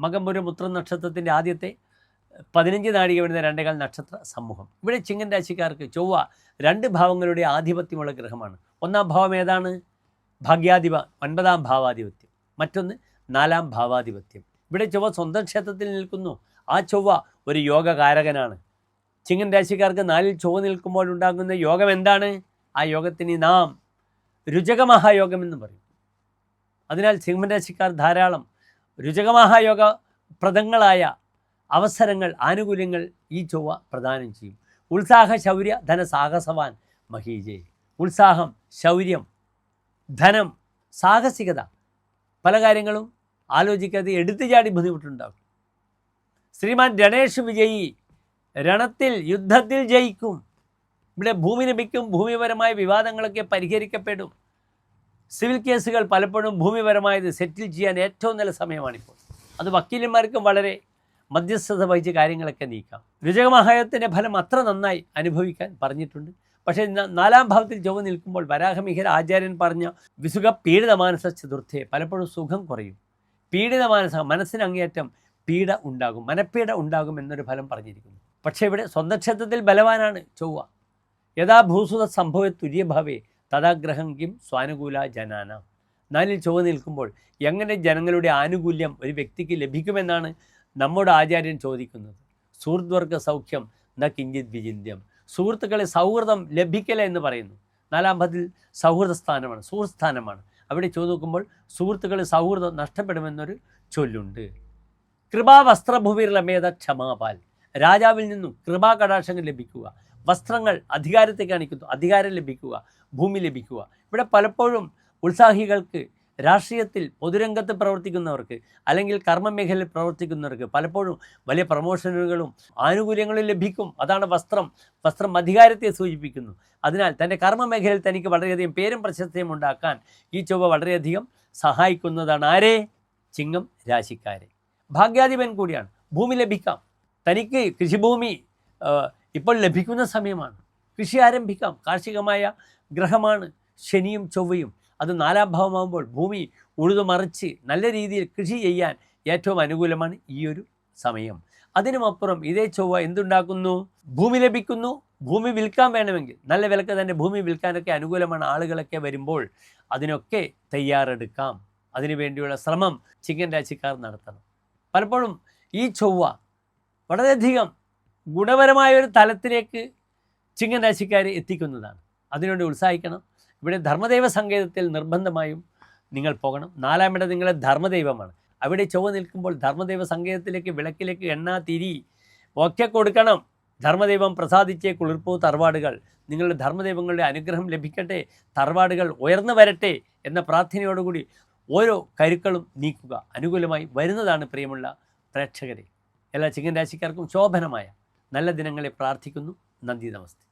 മകമ്പുരം ഉത്ര നക്ഷത്രത്തിന്റെ ആദ്യത്തെ പതിനഞ്ച് നാഴിക വരുന്ന രണ്ടേകാൽ നക്ഷത്ര സമൂഹം. ഇവിടെ ചിങ്ങൻ രാശിക്കാർക്ക് ചൊവ്വ രണ്ട് ഭാവങ്ങളുടെ ആധിപത്യമുള്ള ഗ്രഹമാണ്. ഒന്നാം ഭാവം ഏതാണ്? ഭാഗ്യാധിപ ഒൻപതാം ഭാവാധിപത്യം. മറ്റൊന്ന് നാലാം ഭാവാധിപത്യം. ഇവിടെ ചൊവ്വ സ്വന്തം ക്ഷേത്രത്തിൽ നിൽക്കുന്നു. ആ ചൊവ്വ ഒരു യോഗകാരകനാണ്. ചിങ്ങൻ രാശിക്കാർക്ക് നാലിൽ ചൊവ്വ നിൽക്കുമ്പോൾ ഉണ്ടാകുന്ന യോഗം എന്താണ്? ആ യോഗത്തിന് നാം രുചകമഹായോഗം എന്ന് പറയും. അതിനാൽ സിംഹരാശിക്കാർ രാശിക്കാർ ധാരാളം രുചകമഹായോഗ പ്രദങ്ങളായ അവസരങ്ങൾ ആനുകൂല്യങ്ങൾ ഈ ചൊവ്വ പ്രദാനം ചെയ്യും. ഉത്സാഹ ശൗര്യ ധന സാഹസവാൻ മഹീജേ ഉത്സാഹം ശൗര്യം ധനം സാഹസികത പല കാര്യങ്ങളും ആലോചിക്കാതെ എടുത്തു ചാടി ബുദ്ധിമുട്ടുണ്ടാകും ശ്രീമാൻ രണേഷ് വിജയി രണത്തിൽ യുദ്ധത്തിൽ ജയിക്കും. ഇവിടെ ഭൂമി ലഭിക്കും ഭൂമിപരമായ വിവാദങ്ങളൊക്കെ പരിഹരിക്കപ്പെടും. സിവിൽ കേസുകൾ പലപ്പോഴും ഭൂമിപരമായത് സെറ്റിൽ ചെയ്യാൻ ഏറ്റവും നല്ല സമയമാണിപ്പോൾ. അത് വക്കീലന്മാർക്കും വളരെ മധ്യസ്ഥത വഹിച്ച കാര്യങ്ങളൊക്കെ നീക്കാം. രുചകമഹായത്തിന്റെ ഫലം അത്ര നന്നായി അനുഭവിക്കാൻ പറഞ്ഞിട്ടുണ്ട്. പക്ഷേ നാലാം ഭാവത്തിൽ ചൊവ്വ നിൽക്കുമ്പോൾ വരാഹമിഹിര ആചാര്യൻ പറഞ്ഞ വിസുഖ പീഡിത മാനസ ചതുർത്ഥയെ പലപ്പോഴും സുഖം കുറയും. പീഡിത മാനസ മനസ്സിന് അങ്ങേയറ്റം പീഡ ഉണ്ടാകും മനപ്പീഡ ഉണ്ടാകും എന്നൊരു ഫലം പറഞ്ഞിരിക്കുന്നു. പക്ഷേ ഇവിടെ സ്വന്തക്ഷേത്രത്തിൽ ബലവാനാണ് ചൊവ്വ. യഥാ ഭൂസുത സംഭവ തുര്യഭാവേ തഥാഗ്രഹം കിം സ്വാനുകൂല ജനാന. നാലിൽ ചുവ നിൽക്കുമ്പോൾ എങ്ങനെ ജനങ്ങളുടെ ആനുകൂല്യം ഒരു വ്യക്തിക്ക് ലഭിക്കുമെന്നാണ് നമ്മുടെ ആചാര്യൻ ചോദിക്കുന്നത്. സുഹൃദ്വർഗ സൗഖ്യം ന കിഞ്ചിത് വിചിന്യം സുഹൃത്തുക്കളെ സൗഹൃദം ലഭിക്കല എന്ന് പറയുന്നു. നാലാം പതിൽ സൗഹൃദ സ്ഥാനമാണ് സുഹൃത്ത് സ്ഥാനമാണ്. അവിടെ ചോദിച്ചു നോക്കുമ്പോൾ സുഹൃത്തുക്കളെ സൗഹൃദം നഷ്ടപ്പെടുമെന്നൊരു ചൊല്ലുണ്ട്. കൃപാവസ്ത്രഭൂവിരമേത ക്ഷമാപാൽ. രാജാവിൽ നിന്നും കൃപാ കൃപാകടാക്ഷങ്ങൾ ലഭിക്കുക. വസ്ത്രങ്ങൾ അധികാരത്തെ കാണിക്കുന്നു. അധികാരം ലഭിക്കുക ഭൂമി ലഭിക്കുക. ഇവിടെ പലപ്പോഴും ഉത്സാഹികൾക്ക് രാഷ്ട്രീയത്തിൽ പൊതുരംഗത്ത് പ്രവർത്തിക്കുന്നവർക്ക് അല്ലെങ്കിൽ കർമ്മമേഖലയിൽ പ്രവർത്തിക്കുന്നവർക്ക് പലപ്പോഴും വലിയ പ്രമോഷനുകളും ആനുകൂല്യങ്ങളും ലഭിക്കും. അതാണ് വസ്ത്രം. വസ്ത്രം അധികാരത്തെ സൂചിപ്പിക്കുന്നു. അതിനാൽ തന്റെ കർമ്മമേഖലയിൽ തനിക്ക് വളരെയധികം പേരും പ്രശസ്തിയും ഉണ്ടാക്കാൻ ഈ ചൊവ്വ വളരെയധികം സഹായിക്കുന്നതാണ് ആരെ? ചിങ്ങം രാശിക്കാരെ. ഭാഗ്യാധിപൻ കൂടിയാണ്. ഭൂമി ലഭിക്കാം. തനിക്ക് കൃഷിഭൂമി ഇപ്പോൾ ലഭിക്കുന്ന സമയമാണ്. കൃഷി ആരംഭിക്കാം. കാർഷികമായ ഗ്രഹമാണ് ശനിയും ചൊവ്വയും. അത് നാലാം ഭാവമാകുമ്പോൾ ഭൂമി ഉഴുതുമറിച്ച് നല്ല രീതിയിൽ കൃഷി ചെയ്യാൻ ഏറ്റവും അനുകൂലമാണ് ഈ ഒരു സമയം. അതിനുമപ്പുറം ഇതേ ചൊവ്വ എന്തുണ്ടാക്കുന്നു? ഭൂമി ലഭിക്കുന്നു. ഭൂമി വിൽക്കാൻ വേണമെങ്കിൽ. നല്ല വിലക്ക് തന്നെ ഭൂമി വിൽക്കാനൊക്കെ അനുകൂലമാണ്. ആളുകളൊക്കെ വരുമ്പോൾ അതിനൊക്കെ തയ്യാറെടുക്കാം. അതിനുവേണ്ടിയുള്ള ശ്രമം ചിങ്ങൻ രാശിക്കാർ നടത്തണം. പലപ്പോഴും ഈ ചൊവ്വ വളരെയധികം ഗുണപരമായ ഒരു തലത്തിലേക്ക് ചിങ്ങൻ എത്തിക്കുന്നതാണ്. അതിനുവേണ്ടി ഉത്സാഹിക്കണം. ഇവിടെ ധർമ്മദൈവ സങ്കേതത്തിൽ നിർബന്ധമായും നിങ്ങൾ പോകണം. നാലാമിട നിങ്ങളെ ധർമ്മദൈവമാണ്. അവിടെ ചൊവ്വ നിൽക്കുമ്പോൾ ധർമ്മദൈവ സങ്കേതത്തിലേക്ക് വിളക്കിലേക്ക് എണ്ണ തിരി. ഒക്കെ കൊടുക്കണം. ധർമ്മദൈവം പ്രസാദിച്ചേ കുളിർപ്പൂ തറവാടുകൾ. നിങ്ങളുടെ ധർമ്മദൈവങ്ങളുടെ അനുഗ്രഹം ലഭിക്കട്ടെ. തറവാടുകൾ ഉയർന്നു വരട്ടെ എന്ന പ്രാർത്ഥനയോടുകൂടി ഓരോ കരുക്കളും നീക്കുക. അനുകൂലമായി വരുന്നതാണ് പ്രിയമുള്ള പ്രേക്ഷകരെ. എല്ലാ ചിങ്ങൻ രാശിക്കാർക്കും ശോഭനമായ നല്ല ദിനങ്ങളെ പ്രാർത്ഥിക്കുന്നു. നന്ദി നമസ്തേ.